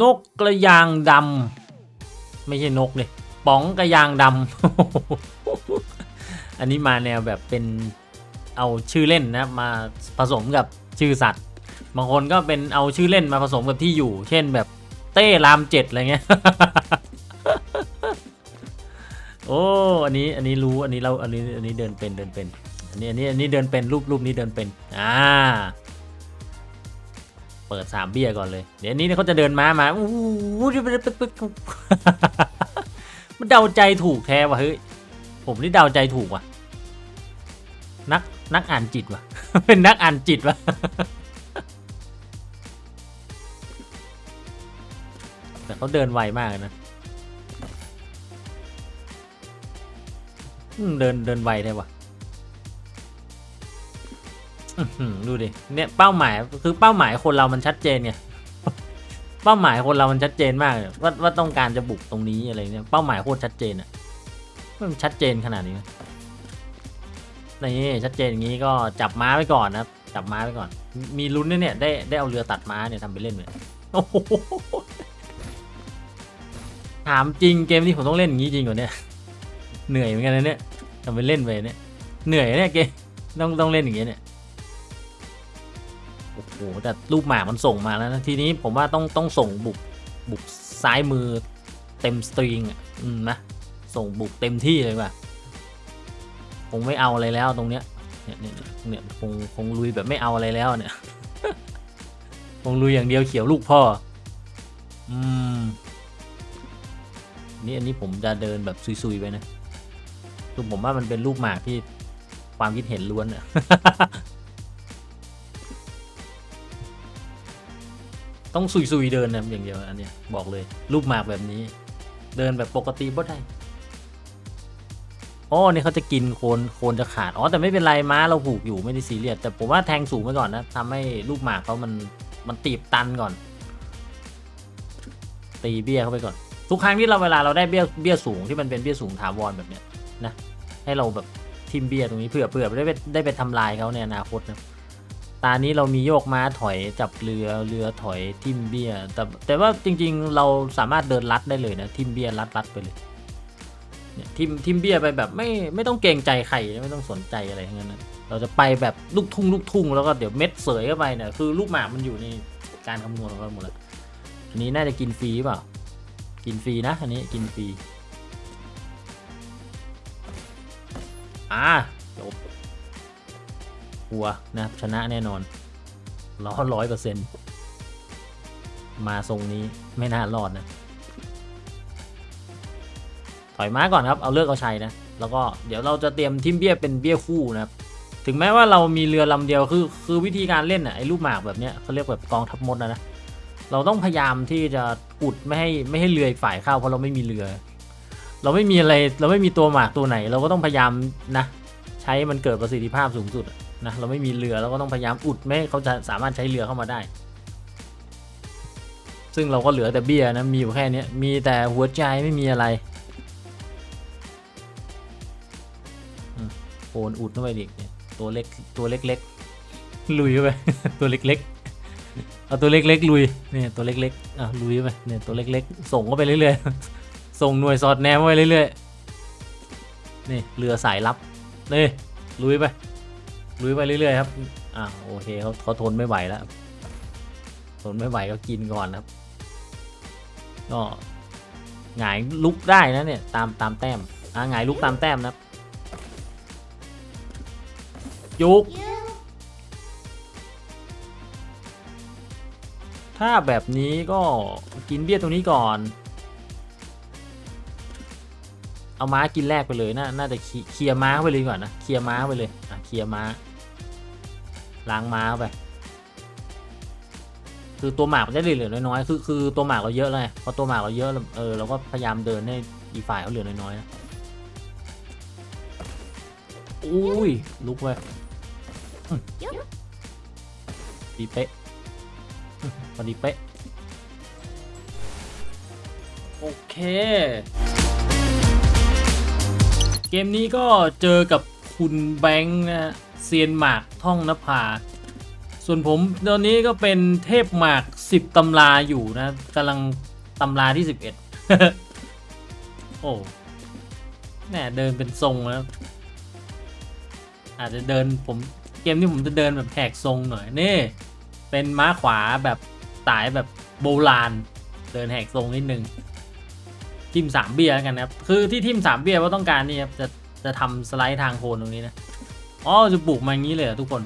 นกกระยางดำไม่ใช่นกเลยป๋องกระยางดำ อันนี้มาแนวแบบเป็นเอาชื่อเล่นนะมาผสมกับชื่อสัตว์ บางคนก็เป็นเอาชื่อเล่นมาผสมกับที่อยู่ เช่นแบบเต้รามเจ็ดอะไรเงี้ย โอ้อันนี้อันนี้รู้อันนี้เราอันนี้อันนี้เดินเป็นเดินเป็น อันนี้อันนี้อันนี้เดินเป็นรูปรูปนี้เดินเป็น อ่า เปิดสามเบี้ยก่อนเลย เดี๋ยวอันนี้เขาจะเดินม้ามาอู้หูปึ๊กปึกปึ๊กมันเดาใจถูกแท้ว่ะเฮ้ยผมนี่เดาใจถูกว่ะ นักนักอ่านจิตว่ะ เป็นนักอ่านจิตว่ะแต่เขาเดินไวมากนะเดินเดินไวได้ว่ะ ดูดิ เนี่ยเป้าหมายคือเป้าหมายคนเรามันชัดเจนไงเป้าหมายคนเรามันชัดเจนมากเลยว่าว่าต้องการจะบุกตรงนี้อะไรเนี่ยเป้าหมายโคตรชัดเจนอะมันชัดเจนขนาดนี้นะนี่ชัดเจนอย่างนี้ก็จับม้าไว้ก่อนนะจับม้าไว้ก่อน มีลุ้นนะเนี่ยได้ได้เอาเรือตัดม้าเนี่ยทำไปเล่นเลยโอ้โหถามจริงเกมนี้ผมต้องเล่นอย่างนี้จริงเหรอเนี่ยเหนื่อยเหมือนกันนะเนี่ยทำไปเล่นไปเนี่ยเหนื่อยเนี่ยเกมต้องต้องเล่นอย่างเงี้ยเนี่ย อ้โหแต่รูปหมามันส่งมาแล้วนะทีนี้ผมว่าต้องต้องส่งบุกบุกซ้ายมือเต็มสตริงอะอืมนะส่งบุกเต็มที่เลยว่ะคงไม่เอาอะไรแล้วตรงเนี้ยเนี่ยเนี่ยเนี่ยคงคงลุยแบบไม่เอาอะไรแล้วเนี่ยคงลุยอย่างเดียวเขียวลูกพ่ออืมนี่อันนี้ผมจะเดินแบบซุยๆไปนะคือผมว่ามันเป็นลูกหมากที่ความคิดเห็นล้วนอะ ต้องซุยๆเดินนะอย่างเดียวอันเนี้ยบอกเลยรูปหมากแบบนี้ เดินแบบปกติบ่ได้อ๋อนี่เขาจะกินโคนโคนจะขาดอ๋อแต่ไม่เป็นไรม้าเราผูกอยู่ไม่ได้ซีเรียสแต่ผมว่าแทงสูงไปก่อนนะทำให้ลูกหมากเขามันมันตีบตันก่อน ตีเบี้ยเข้าไปก่อน ทุกครั้งที่เราเวลาเราได้เบี้ยเบี้ยสูงที่มันเป็นเบี้ยสูงถาวรแบบเนี้ยนะให้เราแบบทิมเบี้ยตรงนี้เผื่อเผื่อได้ไปได้ไปทำลายเขาในอนาคตนะ ตานี้เรามีโยกม้าถอยจับเรือเรือถอยทิมเบียแต่แต่ว่าจริงๆเราสามารถเดินลัดได้เลยนะทิมเบียลัดลัดไปเลยเนี่ยทิมทิมเบียไปแบบไม่ไม่ต้องเกรงใจใครไม่ต้องสนใจอะไรทั้งนั้นเราจะไปแบบลูกทุ่งลูกทุ่งแล้วก็เดี๋ยวเม็ดเสยเข้าไปเนี่ยคือลูกหมากมันอยู่ในการคำนวณของเราหมดแล้วอันนี้น่าจะกินฟรีเปล่ากินฟรีนะอันนี้กินฟรีอ่าจบัวนะครับชนะแน่นอนร้อร้อยเปอร์เซ็นต์มาทรงนี้ไม่น่ารอดนะ ถอยม้าก่อนครับ เอาเลือกเอาชัยนะ แล้วก็เดี๋ยวเราจะเตรียมทิมเบี้ยเป็นเบี้ยคู่นะครับ ถึงแม้ว่าเรามีเรือลำเดียวคือคือวิธีการเล่นอะไอ้ลูกหมากแบบเนี้ยเขาเรียกแบบกองทัพมดนะนะ เราต้องพยายามที่จะอุดไม่ให้ไม่ให้เรือฝ่ายเข้าเพราะเราไม่มีเรือ เราไม่มีอะไรเราไม่มีตัวหมากตัวไหน เราก็ต้องพยายามนะ ใช้มันเกิดประสิทธิภาพสูงสุดอะ นะเราไม่มีเรือเราก็ต้องพยายามอุดไม่ให้เขาจะสามารถใช้เรือเข้ามาได้ ซึ่งเราก็เหลือแต่เบียนะมีอยู่แค่นี้มีแต่หัวใจไม่มีอะไรโอนอุดเข้าไปดิเนี่ยตัวเล็กตัวเล็กๆลุยเข้าไปตัวเล็กๆเอาตัวเล็กๆลุยเนี่ยตัวเล็กๆอะลุยไปเนี่ยตัวเล็กๆ ส่งเข้าไปเรื่อยๆ ส่งหน่วยสอดแนมไปเรื่อยๆ นี่เรือสายลับนี่ลุยไป ลุยไปเรื่อยๆครับอ่าโอเคเขาเขาทนไม่ไหวแล้วทนไม่ไหวก็กินก่อนครับ ก็หงายลุกได้นะเนี่ยตามตามแต้มอ่าหงายลุกตามแต้มนะครับยุกถ้าแบบนี้ก็กินเบี้ยตรงนี้ก่อน เอาม้ากินแรกไปเลยน่าน่าจะเคลียร์ม้าเข้าไปเลยก่อนนะเคลียร์ม้าไปเลยอะเคลียร์ม้า ล้างม้าไป คือตัวหมากมันจะเหลือน้อยๆคือคือตัวหมากเราเยอะเลยพอตัวหมากเราเยอะเออเราก็พยายามเดินให้อีฝ่ายเขาเหลือน้อยๆนะอุ้ยลุกไปดีเป๊ะพอดีเป๊ะ โอเค เกมนี้ก็เจอกับคุณแบงค์นะ เซียนหมากท่องนภา ส่วนผมตอนนี้ก็เป็นเทพหมากสิบตำราอยู่นะกำลังตำราที่สิบเอ็ดโอ้แน่เดินเป็นทรงแล้วอาจจะเดินผมเกมที่ผมจะเดินแบบแหกทรงหน่อยนี่ เป็นม้าขวาแบบสายแบบโบราณ เดินแหกทรงนิดนึงทิมสามเบียร์กันนะครับ คือที่ทิมสามเบียร์เพราต้องการนี่ครับจะจะทำสไลด์ทางโคนตรงนี้นะ อ๋อจะปลูกมาอย่างนี้เลยทุกคน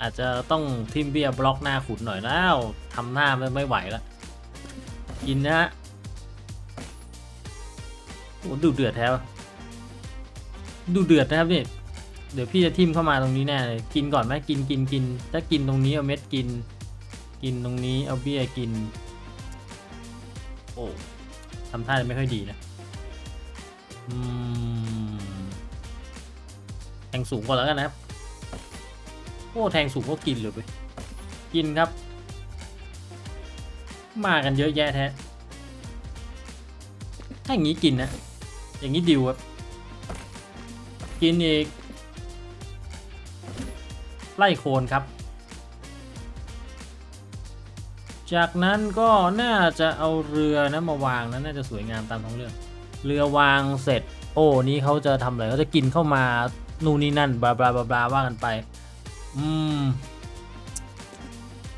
อาจจะต้องทิมเบียบล็อกหน้าขุดหน่อยแล้วทำหน้าไม่ไหวแล้วกินนะฮะโอ้ดูเดือดแท้วดูเดือดนะครับนี่เดี๋ยวพี่จะทิมเข้ามาตรงนี้แน่เลยกินก่อนไหมกินกินกินถ้ากินตรงนี้เอาเม็ดกิน กินตรงนี้เอาเบี้ยกิน โอ้ทำท่าไม่ค่อยดีนะอืม งสูงก่อนแล้วกันนะครับโอ้แทงสูงก็กินเลยไปกินครับ มากันเยอะแยะแท้ถ้าอย่างนี้กินนะ อย่างนี้ดิวครับ กินอีก ไล่โคนครับ จากนั้นก็น่าจะเอาเรือนะมาวางนะน่าจะสวยงามตามท้องเรื่อง เรือวางเสร็จ โอ้ นี้เขาจะทำอะไรเขาจะกินเข้ามา นู่นนี่นั่นบลาบลาบลาบลาว่ากันไป อืม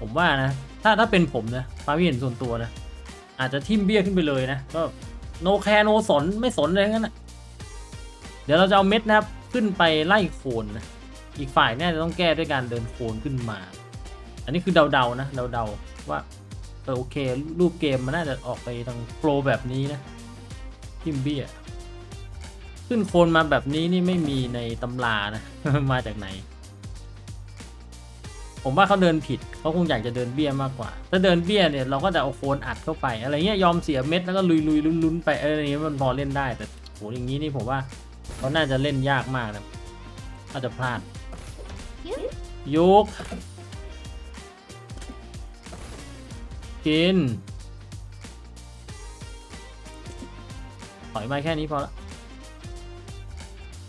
ผมว่านะ ถ้าถ้าเป็นผมนะความคิดเห็นส่วนตัวนะ อาจจะทิมเบี้ยขึ้นไปเลยนะ ก็โนแคร์โนสนไม่สนเลยงั้นนะเดี๋ยวเราจะเอาเม็ดนะครับ ขึ้นไปไล่โคนนะ อีกฝ่ายเนี่ยจะต้องแก้ด้วยการเดินโคนขึ้นมา อันนี้คือเดาๆนะ เดาๆว่าเออโอเค รูปเกมมันน่าจะออกไปทางโปรแบบนี้นะทิมเบี้ย ขึ้นโคนมาแบบนี้นี่ไม่มีในตำรานะ มาจากไหน ผมว่าเขาเดินผิดเขาคงอยากจะเดินเบี้ยมากกว่า ถ้าเดินเบี้ยเนี่ยเราก็จะเอาโคนอัดเข้าไป อะไรเงี้ยยอมเสียเม็ดแล้วก็ลุยลุยลุ้นลุ้นๆไปเอออะไรเงี้ยมันพอเล่นได้แต่โหอย่างนี้นี่ผมว่าเขาน่าจะเล่นยากมากนะอาจจะพลาดยุกกินถอยมาแค่นี้พอละ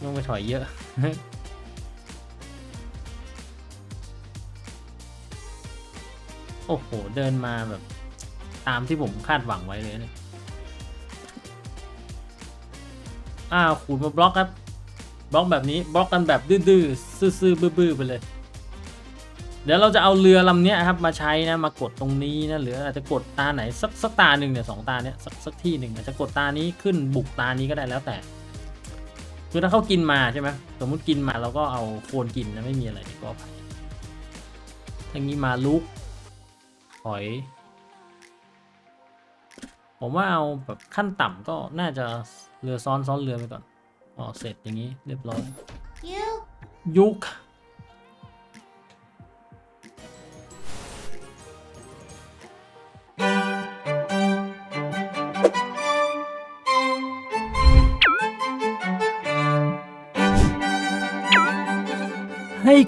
ต้องไปถอยเยอะ โอ้โห เดินมาแบบ ตามที่ผมคาดหวังไว้เลยเนี่ย อ้าวขูดมาบล็อกครับ บล็อกแบบนี้บล็อกกันแบบดื้อๆซื่อๆบื้อๆไปเลย เดี๋ยวเราจะเอาเรือลำนี้ครับมาใช้นะ มากดตรงนี้นะหรืออาจจะกดตาไหนสักสักตาหนึ่งเนี่ยสองตาเนี้ยสักสักที่หนึ่งอาจจะกดตานี้ขึ้นบุกตานี้ก็ได้แล้วแต่ คือถ้าเขากินมาใช่ไหมสมมุติกินมาเราก็เอาโคนกินนะไม่มีอะไรก็ไปอย่างนี้มาลุกถอย ผมว่าเอาแบบขั้นต่ำก็น่าจะเรือซ้อนซ้อนเรือไปก่อนอ๋อเสร็จอย่างนี้เรียบร้อย You ยุคให้